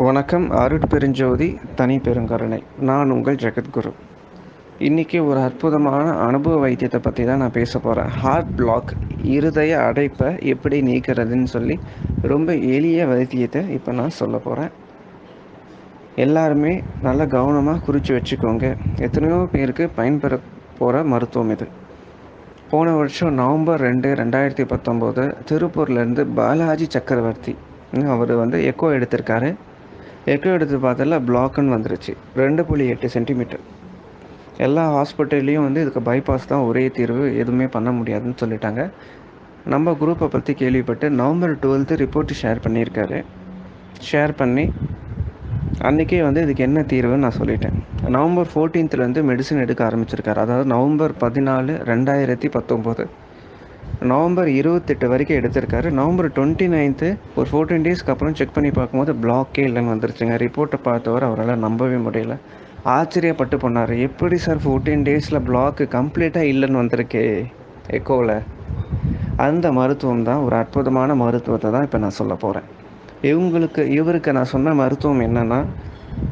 வணக்கம் அருட்பெருஞ்சோதி தனி பெருங்கருணை. நான் உங்கள் ஜெகத்குரு. இன்றைக்கி ஒரு அற்புதமான அனுபவ வைத்தியத்தை பற்றி தான் நான் பேச போகிறேன் ஹார்ட் பிளாக் இருதய அடைப்பை எப்படி நீக்கிறதுன்னு சொல்லி ரொம்ப எளிய வைத்தியத்தை இப்போ நான் சொல்ல போகிறேன் எல்லாருமே நல்லா கவனமாக குறித்து வச்சுக்கோங்க. எத்தனையோ பேருக்கு பயன்பெற போகிற மருத்துவம் இது. போன வருஷம் நவம்பர் ரெண்டு ரெண்டாயிரத்தி பத்தொம்போது திருப்பூர்லேருந்து பாலாஜி சக்கரவர்த்தி அவர் வந்து எக்கோ எடுத்திருக்காரு. எக்கோ எடுத்து பார்த்ததில் பிளாக்குன்னு வந்துருச்சு. ரெண்டு புள்ளி எட்டு சென்டிமீட்டர் எல்லா ஹாஸ்பிட்டல்லையும் வந்து இதுக்கு பைபாஸ் தான் ஒரே தீர்வு எதுவுமே பண்ண முடியாதுன்னு சொல்லிட்டாங்க. நம்ம குரூப்பை பற்றி கேள்விப்பட்டு நவம்பர் டுவெல்த்து ரிப்போர்ட்டு ஷேர் பண்ணியிருக்காரு. ஷேர் பண்ணி அன்றைக்கே வந்து இதுக்கு என்ன தீர்வுன்னு நான் சொல்லிட்டேன். நவம்பர் ஃபோர்டீன்த்துலேருந்து மெடிசன் எடுக்க ஆரம்பிச்சிருக்காரு. அதாவது நவம்பர் பதினாலு ரெண்டாயிரத்தி பத்தொம்போது. நவம்பர் இருபத்தெட்டு வரைக்கும் எடுத்திருக்காரு. நவம்பர் டுவெண்ட்டி நைன்த்து ஒரு ஃபோர்டீன் டேஸ்க்கு அப்புறம் செக் பண்ணி பார்க்கும்போது பிளாக்கே இல்லைன்னு வந்துருச்சுங்க. ரிப்போர்ட்டை பார்த்தவர் அவரால் நம்பவே முடியல. ஆச்சரியப்பட்டு போனார். எப்படி சார் ஃபோர்டீன் டேஸில் பிளாக்கு கம்ப்ளீட்டாக இல்லைன்னு வந்திருக்கே? எக்கோவில் அந்த மருத்துவம் தான் ஒரு அற்புதமான மருத்துவத்தை தான் இப்போ நான் சொல்ல போகிறேன் இவங்களுக்கு இவருக்கு நான் சொன்ன மருத்துவம் என்னென்னா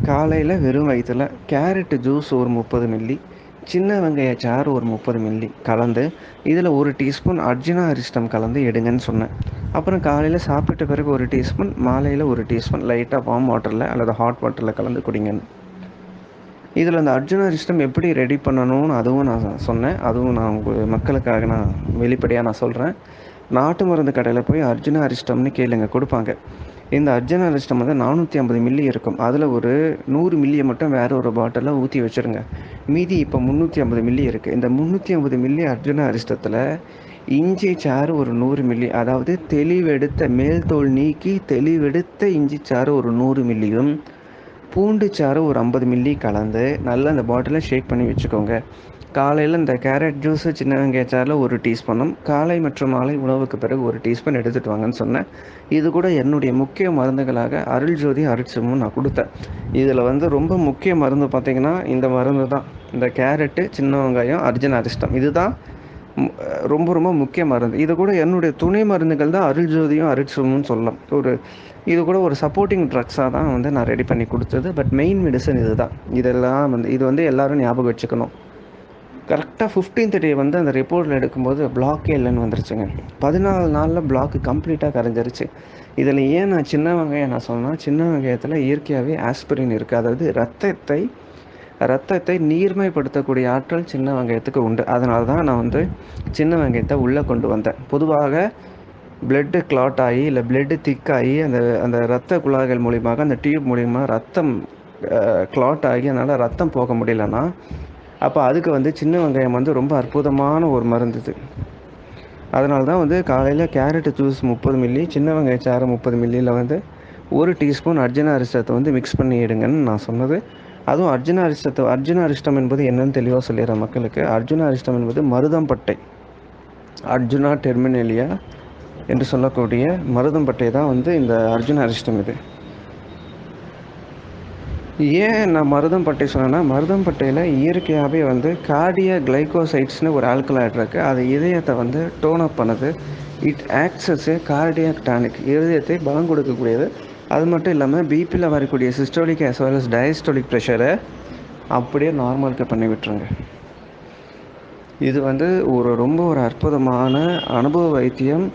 காலையில் வெறும் வயிற்றில் கேரட்டு ஜூஸ் ஒரு முப்பது மில்லி சின்ன வெங்காய சாறு ஒரு முப்பது மில்லி கலந்து இதில் ஒரு டீஸ்பூன் அர்ஜுனா அரிஸ்டம் கலந்து எடுங்கன்னு சொன்னேன். அப்புறம் காலையில் சாப்பிட்ட பிறகு ஒரு டீஸ்பூன் மாலையில் ஒரு டீஸ்பூன் லைட்டாக வார்ம் வாட்டரில் அல்லது ஹாட் வாட்டரில் கலந்து குடிங்கன்னு. இதில் அந்த அர்ஜுனா அரிஸ்டம் எப்படி ரெடி பண்ணணும்னு அதுவும் நான் சொன்னேன். அதுவும் நான் உங்கள் மக்களுக்காக நான் வெளிப்படையாக நான் சொல்கிறேன் நாட்டு மருந்து கடையில் போய் அர்ஜுனா அரிஸ்டம்னு கேளுங்க கொடுப்பாங்க. இந்த அர்ஜுனா அரிஸ்டம் வந்து நானூற்றி ஐம்பது மில்லி இருக்கும். அதில் ஒரு நூறு மில்லியை மட்டும் வேறு ஒரு பாட்டிலில் ஊற்றி வச்சுருங்க. மீதி இப்போ முந்நூற்றி ஐம்பது மில்லி இருக்குது இந்த முந்நூற்றி ஐம்பது மில்லி அர்ஜுனா அரிஸ்டத்தில் இஞ்சி சாறு ஒரு நூறு மில்லி அதாவது தெளிவெடுத்த மேல் தோல் நீக்கி தெளிவெடுத்த இஞ்சி சாறு ஒரு நூறு மில்லியும் பூண்டு சாறு ஒரு ஐம்பது மில்லி கலந்து நல்லா அந்த பாட்டிலை ஷேக் பண்ணி வச்சுக்கோங்க. காலையில் இந்த கேரட் ஜூஸு சின்ன வெங்காய ஒரு டீஸ்பூனும் காலை மற்றும் மாலை உணவுக்கு பிறகு ஒரு டீஸ்பூன் எடுத்துகிட்டு வாங்கன்னு சொன்னேன். இது கூட என்னுடைய முக்கிய மருந்துகளாக அருள் ஜோதி அரிச்சமும் நான் கொடுத்தேன். இதில் வந்து ரொம்ப முக்கிய மருந்து பார்த்திங்கன்னா இந்த மருந்து தான். இந்த கேரட்டு சின்ன வெங்காயம் அர்ஜுன் அரிஷ்டம் இதுதான் ரொம்ப ரொம்ப முக்கிய மருந்து. இது கூட என்னுடைய துணை மருந்துகள் தான் அருள் ஜோதியும் அரிச்சமும் சொல்லலாம். ஒரு இது கூட ஒரு சப்போர்ட்டிங் ட்ரக்ஸாக தான் வந்து நான் ரெடி பண்ணி கொடுத்தது. பட் மெயின் மெடிசன் இது தான் இதெல்லாம் வந்து இது வந்து எல்லோரும் ஞாபகம் வச்சுக்கணும். கரெக்டாக ஃபிஃப்டீன்த் டே வந்து அந்த ரிப்போர்ட்டில் எடுக்கும்போது பிளாக்கே இல்லைன்னு வந்துருச்சுங்க. பதினாலு நாளில் பிளாக்கு கம்ப்ளீட்டாக கரைஞ்சிருச்சு. இதில் ஏன் நான் சின்ன வெங்காயம் நான் சொன்னால் சின்ன வெங்காயத்தில் இயற்கையாகவே ஆஸ்பிரின் இருக்குது அதாவது ரத்தத்தை ரத்தத்தை நீர்மைப்படுத்தக்கூடிய ஆற்றல் சின்ன வெங்காயத்துக்கு உண்டு. அதனால தான் நான் வந்து சின்ன வெங்காயத்தை உள்ளே கொண்டு வந்தேன். பொதுவாக பிளட்டு கிளாட் ஆகி இல்லை பிளட்டு திக்காகி அந்த அந்த ரத்த குழாய்கள் மூலியமாக அந்த டியூப் மூலியமாக ரத்தம் கிளாட் ஆகி அதனால் ரத்தம் போக முடியலன்னா அப்போ அதுக்கு வந்து சின்ன வெங்காயம் வந்து ரொம்ப அற்புதமான ஒரு மருந்து இது. அதனால தான் வந்து காலையில் கேரட்டு ஜூஸ் முப்பது மில்லி சின்ன வெங்காய சாறு முப்பது மில்லியில் வந்து ஒரு டீஸ்பூன் அர்ஜுனா அரிஷ்டத்தை வந்து மிக்ஸ் பண்ணி எடுங்கன்னு நான் சொன்னது. அதுவும் அர்ஜுனா அரிஷ்டத்தை அர்ஜுனா அரிஷ்டம் என்பது என்னன்னு தெளிவாக சொல்லிடுறேன் மக்களுக்கு. அர்ஜுனா அரிஷ்டம் என்பது மருதம்பட்டை அர்ஜுனா டெர்மினேலியா என்று சொல்லக்கூடிய மருதம்பட்டை தான் வந்து இந்த அர்ஜுன அரிஷ்டம் இது. ஏன் நான் மருதம்பட்டை சொன்னேன்னா மருதம்பட்டையில் இயற்கையாகவே வந்து கார்டியா கிளைகோசைட்ஸ்னு ஒரு ஆல்கலாய்ட் இருக்குது அது இதயத்தை வந்து டோன் அப் பண்ணுது. இட் ஆக்சஸ் கார்டியாக் டானிக் இதயத்தை பலம் கொடுக்கக்கூடியது. அது மட்டும் இல்லாமல் பிபியில் வரக்கூடிய systolic as well as diastolic ப்ரெஷரை அப்படியே நார்மலுக்கு பண்ணி விட்டுருங்க. இது வந்து ஒரு ரொம்ப ஒரு அற்புதமான அனுபவ வைத்தியம்.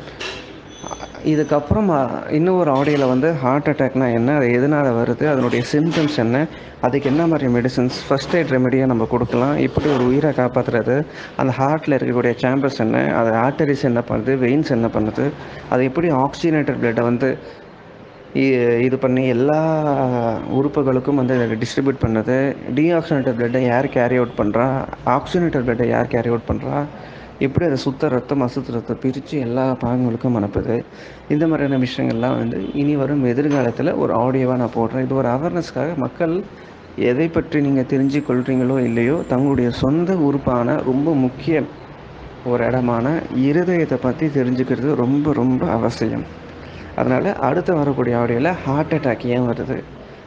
இதுக்கப்புறமா இன்னும் ஒரு ஆடியோவில் வந்து ஹார்ட் அட்டாக்னா என்ன அது எதனால் வருது அதனுடைய சிம்டம்ஸ் என்ன அதுக்கு என்ன மாதிரி மெடிசன்ஸ் ஃபஸ்ட் எய்ட் ரெமெடியாக நம்ம கொடுக்கலாம். இப்படி ஒரு உயிரை காப்பாற்றுறது அந்த ஹார்ட்டில் இருக்கக்கூடிய சேம்பர்ஸ் என்ன அது ஆர்டரிஸ் என்ன பண்ணுது வெயின்ஸ் என்ன பண்ணுது அது எப்படி ஆக்சிஜனேட்டட் பிளட்டை வந்து இது பண்ணி எல்லா உறுப்புகளுக்கும் வந்து டிஸ்ட்ரிபியூட் பண்ணுது டீஆக்சினேட்டட் பிளட்டை யார் கேரி அவுட் பண்ணுறா ஆக்சிஜனேட்டட் பிளட்டை யார் கேரி அவுட் பண்ணுறா எப்படி அதை சுத்த ரத்தம் அசுத்த ரத்தம் பிரித்து எல்லா பாகங்களுக்கும் அனுப்புது இந்த மாதிரியான விஷயங்கள்லாம் வந்து இனி வரும் எதிர்காலத்தில் ஒரு ஆடியோவாக நான் போடுறேன். இது ஒரு அவேர்னஸ்க்காக மக்கள் எதை பற்றி நீங்கள் தெரிஞ்சு கொள்கிறீங்களோ இல்லையோ தங்களுடைய சொந்த உறுப்பான ரொம்ப முக்கிய ஒரு இடமான இருதயத்தை பற்றி தெரிஞ்சுக்கிறது ரொம்ப ரொம்ப அவசியம். அதனால் அடுத்து வரக்கூடிய ஆடியோவில் ஹார்ட் அட்டாக் ஏன் வருது?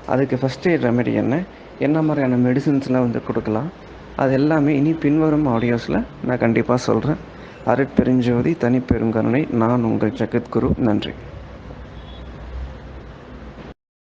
அதுக்கு ஃபஸ்ட் எய்ட் ரெமெடி என்ன? என்ன மாதிரியான மெடிசின்ஸ்லாம் வந்து கொடுக்கலாம்? அது எல்லாமே இனி பின்வரும் ஆடியோஸில் நான் கண்டிப்பாக சொல்கிறேன் அருட்பெருஞ்சோதி தனிப்பெருங்கருணை நான் உங்கள் ஜெகத்குரு. நன்றி.